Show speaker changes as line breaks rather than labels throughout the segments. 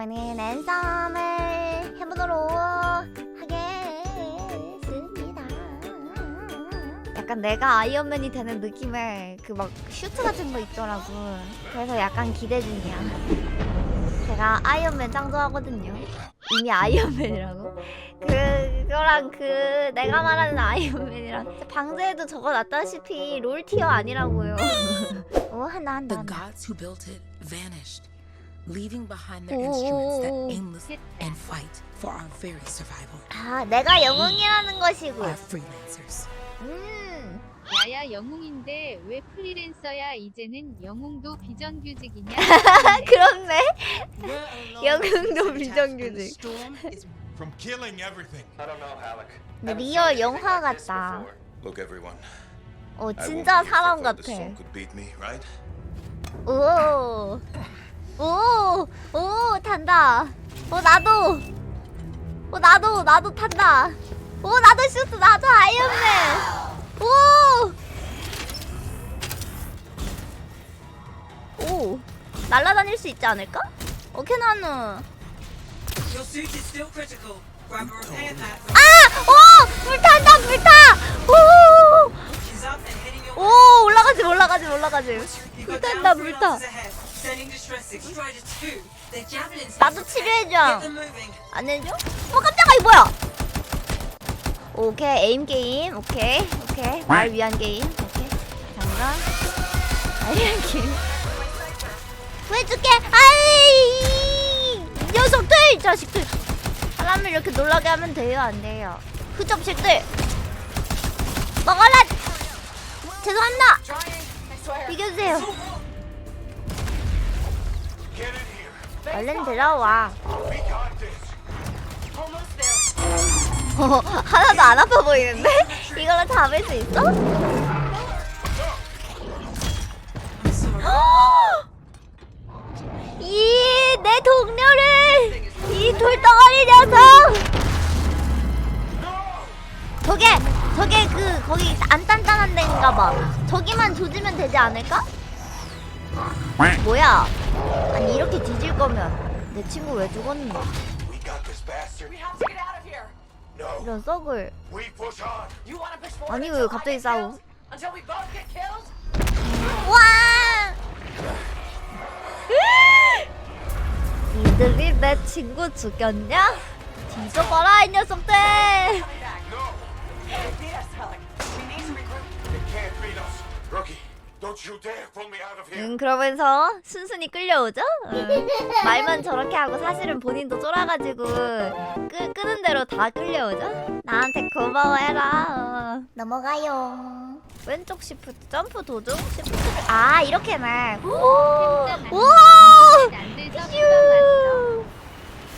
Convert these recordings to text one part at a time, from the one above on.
그러면은 랜섬을 해보도록 하겠습니다. 약간 내가 아이언맨이 되는 느낌의 그 막 슈트 같은 거 있더라고. 그래서 약간 기대 중이야. 제가 아이언맨 짱 좋아하거든요. 이미 아이언맨이라고. 그 그거랑 그 내가 말하는 아이언맨이랑 방제에도 적어놨다시피 롤 티어 아니라고요. 오 한다 한다
The gods who built it vanished, leaving behind their instruments that aimless and fight for our very survival.
아 내가 영웅이라는 것이고.
Our freelancers.
음.
야야 영웅인데 왜 프리랜서야 이제는 영웅도 비정규직이냐
그렇네. 영웅도 비정규직.
From killing everything.
I don't know, Halleck.
근데 리얼 영화 같다.
Look, everyone.
어 진짜 사람 같아.
song could beat me, right?
오. 오. 오 탄다. 어 나도. 어 나도 나도 탄다. 오 나도 슈트 나도 아이언맨. 오. 오. 날아다닐 수 있지 않을까?
pad from
아! 오! 불 탄다 불 타! 오!
is up and heading your way.
오 올라가지 올라가지 올라가지. 불 탄다
down three
불타. 나도 치료해줘. 안 해줘? 어 깜짝아 이 뭐야? 오케이 에임 게임. 오케이 오케이. 날 위한 게임. 오케이. 잠깐. 날 위한 게임. 구해줄게. 아이! 이 녀석들! 이 자식들! 사람을 이렇게 놀라게 하면 돼요? 안 돼요? 그 자식들! 먹어라! 죄송합니다!
Here.
얼른 들어와. 어, 하나도 안 아파 보이는데? 이걸로 잡을 수 있어? 이, 내 동료를! 이 돌덩어리 녀석! 저게, 저게 그, 거기 안 단단한 데인가 봐. 저기만 조지면 되지 않을까? 뭐야? 아니 이렇게 뒤질 거면 내 친구 왜 죽었니? 이런 썩을 아니 왜 갑자기
싸우?
와! 이들이 내 친구 죽였냐? 뒤져봐라 이 녀석들!
Don't you dare pull me out of here.
응 그러면서 순순히 끌려오죠? 응. 말만 저렇게 하고 사실은 본인도 쫄아가지고 끄, 끄는 대로 다 끌려오죠? 나한테 고마워해라 어. 넘어가요 왼쪽 시프트 점프 도중 시프트를 아 이렇게네 오! 오! 휴.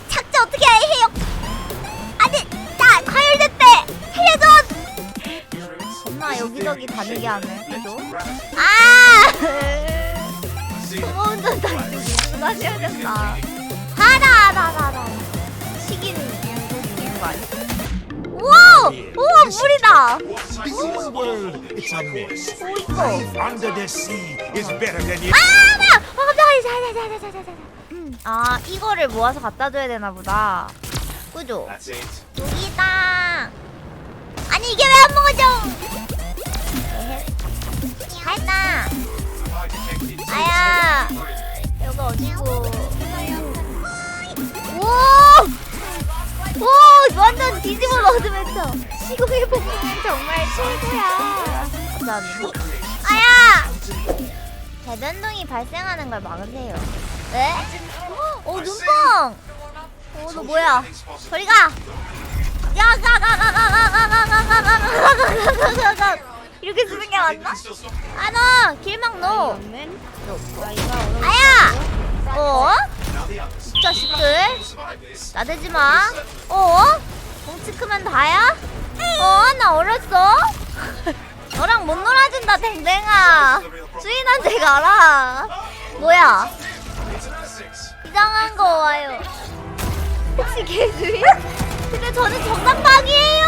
착지 어떻게 해요? 아니, 나 과열됐대. 살려줘. 엄마 여기저기 다니게 하네. 해도. 아! 소모운전 다니고 미주가 해야겠다. 하나, 하나, 하나. 시기는 중인 거 아니야? 우와! 우와, 물이다.
This world, it's a mess.
뭐 있어?
Under the sea is better than it.
아, 나! 아, 깜짝이야. 자, 자, 자, 자, 자, 자, 자. 음. 아, 이거를 모아서 갖다 줘야 되나 보다. 그죠?
That's it.
여기다. 아니 이게 왜 안 먹어져? 했다. 아야. 여기 어디고? 오! 오! 완전 뒤집어 먹으면서 시공의 폭풍은 정말 최고야. 감사합니다. 아야! 대변동이 발생하는 걸 막으세요. 네? 오 눈뽕! 오너 뭐야? 저리 가! 야, 가, 가, 가, 가, 가, 가, 가, 가, 가, 가, 가, 가, 가, 가, 가. 이렇게 쓰는 게 맞나? 아, 너! 길막 너! 아야! 어? 이 자식들? 나대지 마. 어? 덩치 크면 다야? 어? 나 어렸어? 너랑 못 놀아준다, 댕댕아. 주인한테 가라. 뭐야? 이상한 거 와요. 혹시 개주인? 근데 저는 정답방이에요.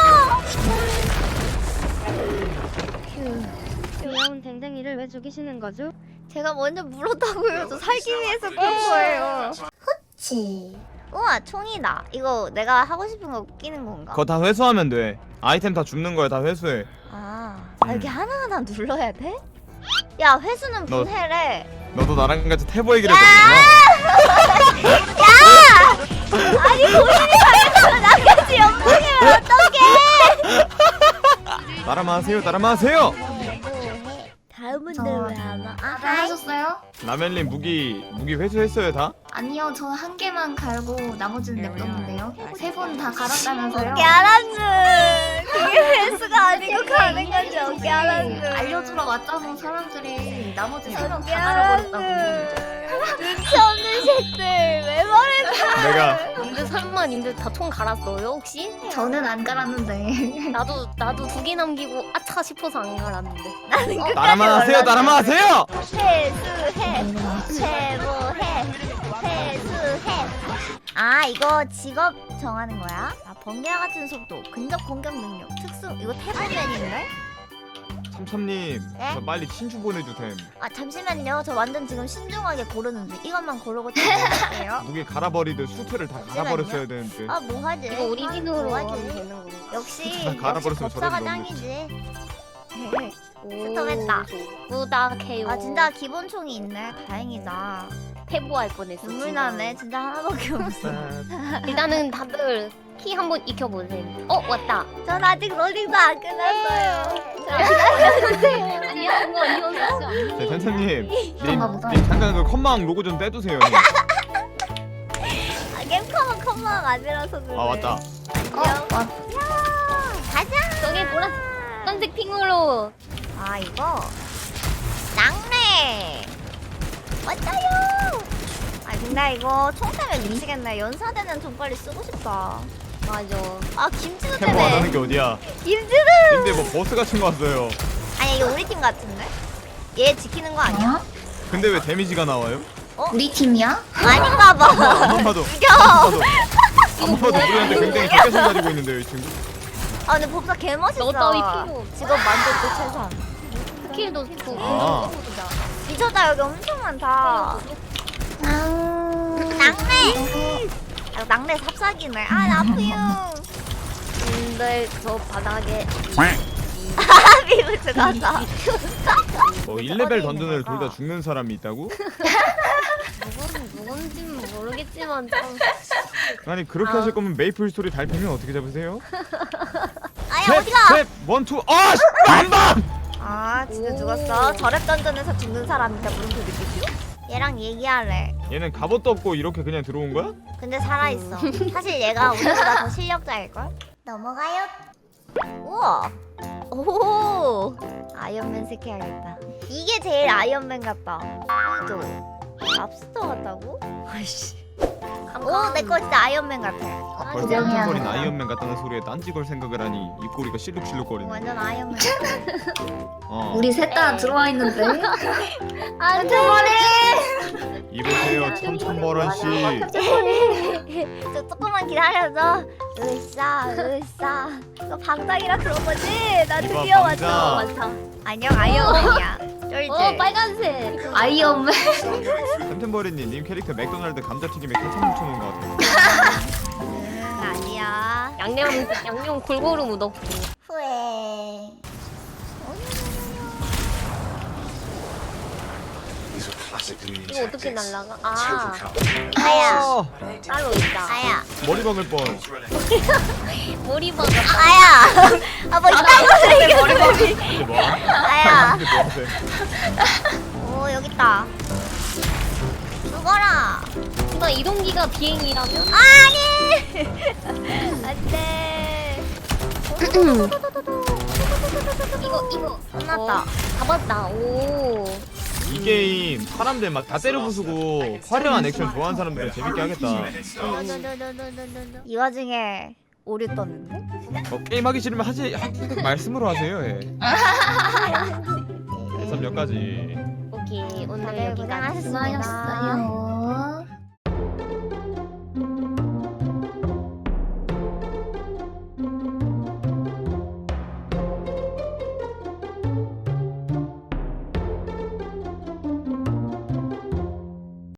귀여운 댕댕이를 왜 죽이시는 거죠?
제가 먼저 물었다고요. 저 살기 위해서 그런 거예요.
그치.
우와 총이다. 이거 내가 하고 싶은 거 끼는 건가?
그거 다 회수하면 돼. 아이템 다 줍는 거야 다 회수해.
아, 아 이렇게 하나하나 눌러야 돼? 야 회수는
너-
분해래.
너도 나랑 같이 태보 얘기를
야!
해보는구나.
아니 본인이 잘못하면 나까지 연봉이면 어떡해?
따라만 하세요. 따라만 하세요.
다음은
저-
왜안 와? 아,
다 하셨어요?
라멜님 무기 무기 회수했어요 다?
아니요, 저 한 개만 갈고 나머지는 냅뒀는데요. 세 분 다 갈았다면서요?
오케이 알았어. 그게 회수가 아니고 가는 거지. 오케이 알았어.
알려주러 왔잖아, 사람들이. 나머지 세분다 갈아버렸다고.
눈치 없는 새들 왜 말했어?
내가
님들 설마 님들 다총 갈았어요 혹시?
저는 안 갈았는데.
나도 나도 두 개 남기고 아차 싶어서 안 갈았는데.
나는 끝까지
따라만 하세요. 따라만 하세요.
회수해 최고해 회수해 아 이거 직업 정하는 거야? 아 번개와 같은 속도 근접 공격 능력 특수 이거 태블맨인데?
참참님
네?
저 빨리 친추 보내주셈.
아 잠시만요 저 완전 지금 신중하게 고르는 중 이것만 고르고 태블맨할게요
무기 갈아버리듯 수트를 다
잠시만요.
갈아버렸어야 되는데.
아 뭐하지?
이거 오리진으로
아,
하면
뭐하지?
되는 건가?
역시
다
역시
갈아버렸으면
법사가
저런 놈이.
짱이지
오,
스톱했다.
부탁해요.
아 진짜 기본 총이 있네 다행이다
패보할 뻔했어.
눈물
진짜.
나네 진짜 하나밖에 없어
일단은 다들 키 한번 익혀보세요. 어 왔다.
전 아직 로딩도 안 끝났어요
아니야 그거 아니었어.
네, 찬찬님, 님,
그런가 보다.
님 잠깐 그 컴망 로고 좀 떼두세요. 님.
아 겜커먼 컴만 아니라서 그래
아 맞다.
어, 와,
가자
저기 보라 깜색 핑으로
아 이거 낙뢰 왔어요 아 근데 이거 총 때문에 미치겠네 연사대는 좀 빨리 쓰고 싶다
맞아.
아 김치도
태보 안 하는
때문에
게 어디야?
김치도
근데 뭐 버스 같은 거 왔어요.
아니 이거 우리 팀 같은데 얘 지키는 거 아니야?
어?
근데 왜 데미지가 나와요?
우리 팀이야?
아닌가 봐
안만 봐도
죽여
안만 봐도 우리한테 굉장히 적개심 가지고 있는데요 이 친구.
아 근데 법사 개 멋있어
너 따위 필요 없어.
직업 만족도 최선
스킬도 좋고.
아.
미쳤다 여기 엄청 많다 낙뢰 아, 낙뢰 삽삭이네 아 아프요
근데 저 바닥에
아 비브 죽었어
뭐 1레벨 던전을 돌다 죽는 사람이 있다고?
누군 누군지는 모르겠지만 참.
아니 그렇게 하실 거면 메이플 스토리 달팽이는 어떻게 잡으세요?
아야 어디가
셋, 원, 투, 아! 씨! 한방!
아 진짜
오.
죽었어 저랩 던전에서 죽는 사람인데 물음표 느끼지? 얘랑 얘기할래
얘는 갑옷도 없고 이렇게 그냥 들어온 거야?
근데 살아있어 사실 얘가 우리보다 더 실력자일걸? 넘어가요 우와 오 아이언맨 하겠다 이게 제일 아이언맨 같다 그죠? 랍스터 같다고? 아이씨 오 내 거 진짜 아이언맨 같아.
아, 벌써
그냥이야.
깜짝거린 아이언맨 같다는 소리에 딴지 걸 생각을 하니 입꼬리가 실룩실룩거리네.
완전 아이언맨 같아.
어.
우리 셋 다 들어와 있는데.
안 돼
이보세요 천천버런씨.
저 조금만 기다려줘. 으쌰 으쌰. 이거 방장이라 그런 거지? 나
이봐,
드디어
방장.
왔어. 안녕 아이언맨이야 쫄지?
어 빨간색.
아이언맨.
템템버리님 님 캐릭터 맥도날드 감자튀김에 케첩 묻혀놓은 것 같아요
응 아니야
양념 양념 골고루 묻었고.
후회
이거 어떻게. 날라가? 아.
아야
어,
따로 있다.
아야
머리 박을 뻔
머리 박아.
아야 아 뭐 이딴 거 얘기해
이게 뭐?
아야
이게 뭐하세요?
오 여기 있다 죽어라
나 이동기가 비행이라면?
아니 안 돼
이거 이거
끝났다
어, 잡았다. 오.
이 게임 사람들 막 다 때려 부수고 화려한 액션 좋아하는 사람들은 재밌게 하겠다
이 와중에 오류 떴는데?
어, 게임 하기 싫으면 하지 하지 말씀으로 하세요 예. 해서 몇 가지
오케이 오늘
다들
여기까지.
고생하셨습니다
수고하셨어요.